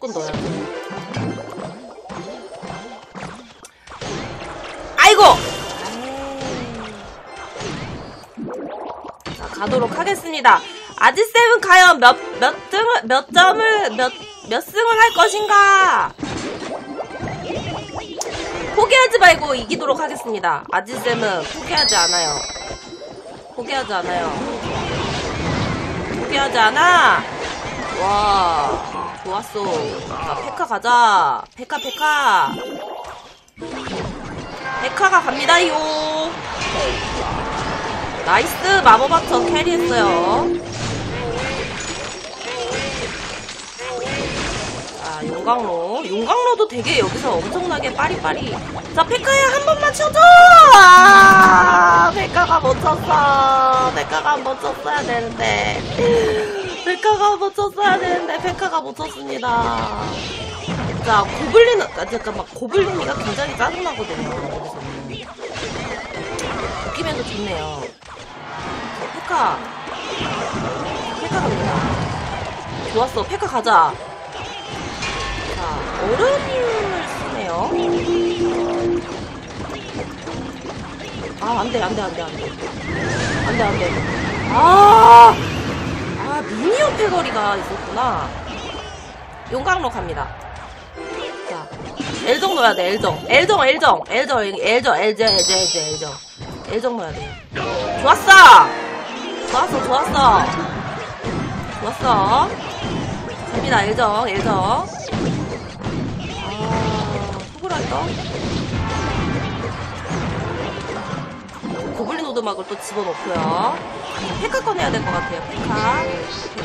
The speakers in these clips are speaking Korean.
무조건 넣어야 돼. 아이고! 자, 가도록 하겠습니다. 아지쌤은 과연 몇, 몇 등을, 몇 점을, 몇, 몇 승을 할 것인가? 포기하지 말고 이기도록 하겠습니다. 아지쌤은 포기하지 않아요. 포기하지 않아요. 포기하지 않아! 와, 좋았어. 자, 페카 가자. 페카, 페카. 페카가 갑니다요. 나이스, 마법아처 캐리했어요. 자, 용광로. 용광로도 되게 여기서 엄청나게 빠리빠리. 자, 페카야, 한 번만 쳐줘! 아, 페카가 못 쳤어. 페카가 못 쳤어야 되는데. 페카가 못 쳤어야 되는데, 페카가 못 쳤습니다. 자, 고블린, 아, 잠깐만, 고블린이가 굉장히 짜증나거든요. 웃기면서 좋네요. 자, 페카. 페카 갑니다. 좋았어, 페카 가자. 자, 얼음을 쓰네요. 아, 안 돼, 안 돼, 안 돼, 안 돼. 안 돼, 안 돼. 아! 아, 미니언 패거리가 있었구나. 용광로 갑니다. 자, 엘정 넣어야 돼, 엘정. 엘정, 엘정. 엘정, 엘정, 엘정, 엘정, 엘정, 엘정. 엘정 넣어야 돼. 좋았어! 좋았어, 좋았어. 좋았어. 갑니다, 엘정, 엘정. 아, 소그랄까? 고블린 오드막을 또 집어넣고요. 페카 꺼내야 될 것 같아요. 페카.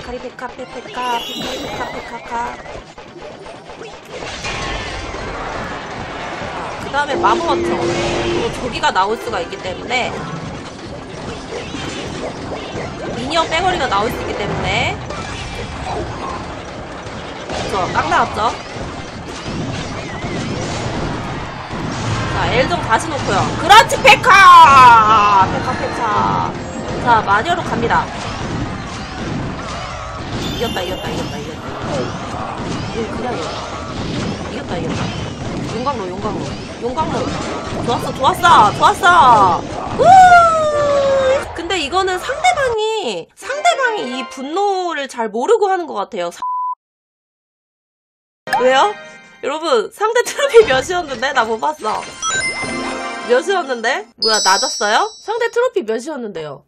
페카리 페카 페 페카 페카리 페카 페카카. 그 다음에 마법어청. 또 저기가 나올 수가 있기 때문에 미니언 빼거리가 나올 수 있기 때문에 저딱 나왔죠? 자, 엘정 다시 놓고요. 그렇지, 페카! 페카, 페카. 자, 마녀로 갑니다. 이겼다, 이겼다, 이겼다, 이겼다. 이거 그냥 이겼다. 이겼다, 이겼다. 용광로, 용광로. 용광로. 좋았어, 좋았어, 좋았어! 우! 근데 이거는 상대방이, 상대방이 이 분노를 잘 모르고 하는 것 같아요. 사- 왜요? 여러분, 상대 트로피 몇이었는데? 나 못 봤어. 몇이었는데? 뭐야, 낮았어요? 상대 트로피 몇이었는데요?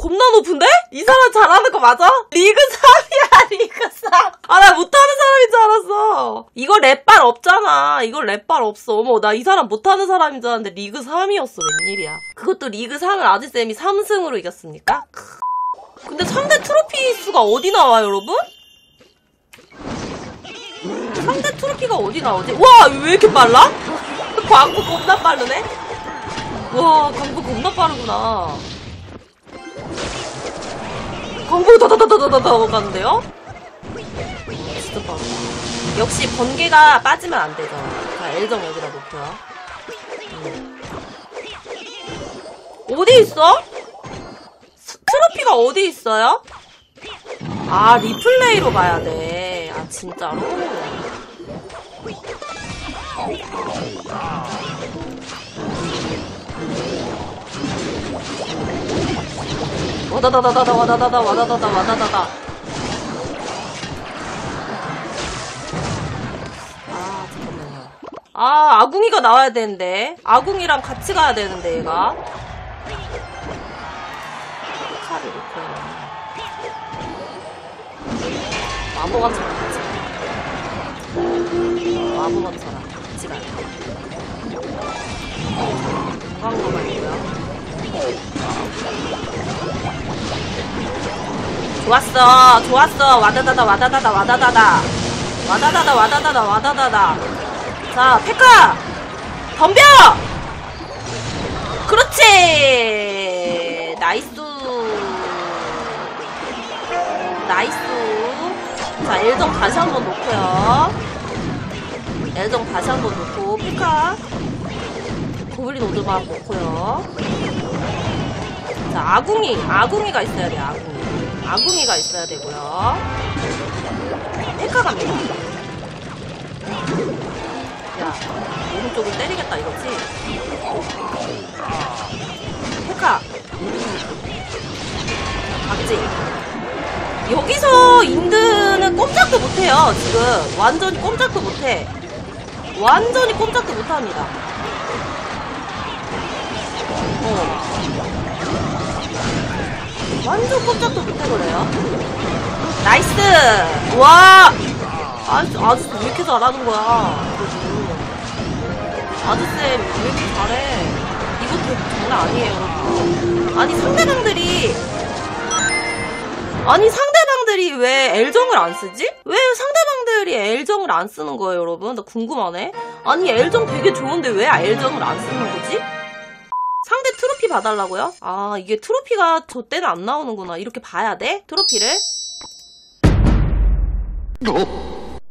어? 겁나 높은데? 이 사람 잘하는 거 맞아? 리그 3이야, 리그 3. 아, 나 못하는 사람인 줄 알았어. 이거 랩발 없잖아. 이거 랩발 없어. 어머, 나 이 사람 못하는 사람인 줄 알았는데 리그 3이었어. 웬일이야. 그것도 리그 3을 아지쌤이 3승으로 이겼습니까? 크. 근데 상대 트로피 수가 어디 나와요, 여러분? 상대 트로피가 어디 나오지? 와, 왜 이렇게 빨라? 광부 겁나 빠르네? 와, 광부 겁나 빠르구나. 광부 더더더더더더 가는데요? 진짜 빠르다. 역시 번개가 빠지면 안 되죠. 자, 엘정 여기다 놓고요. 음. 어디 있어? 스- 트로피가 어디 있어요? 아, 리플레이로 봐야 돼. 아, 진짜로? 와다다다다다 와다다다 와다다다 와다다다. 아 잠깐만요. 아 아궁이가 나와야 되는데. 아궁이랑 같이 가야 되는데 얘가. 칼을 놓고 마법아처럼 같이 가 마법아처럼 같이 가요 건 좋았어. 좋았어. 와다다다 와다다다 와다다다. 와다다다 와다다다 와다다다. 자 페카! 덤벼! 그렇지! 나이스. 나이스. 자 엘정 다시 한번 놓고요. 엘정 다시 한번 놓고 페카. 고블린 오드만 놓고요. 자 아궁이 아궁이가 있어야 돼 아궁이 아궁이가 있어야 되고요 페카 갑니다. 야, 오른쪽을 때리겠다 이거지? 페카. 맞지? 여기서 인드는 꼼짝도 못해요, 지금. 완전히 꼼짝도 못해. 완전히 꼼짝도 못합니다. 어. 완전 꼼짝도 못해버려요. 나이스! 와! 아저씨, 아저씨 왜 이렇게 잘하는 거야? 아저씨 왜 이렇게 잘해? 되게 장난 아니에요, 여러분. 아니, 상대방들이 아니 상대방들이 왜 L정을 안 쓰지? 왜 상대방들이 L정을 안 쓰는 거예요 여러분? 나 궁금하네 아니 L정 되게 좋은데 왜 L정을 안 쓰는 거지? 상대 트로피 봐달라고요? 아 이게 트로피가 저 때는 안 나오는구나 이렇게 봐야 돼? 트로피를?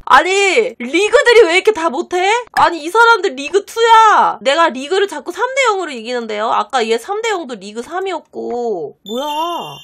아니 리그들이 왜 이렇게 다 못해? 아니 이 사람들 리그 2야 내가 리그를 자꾸 3대 0으로 이기는데요 아까 얘 3대 0도 리그 3이었고 뭐야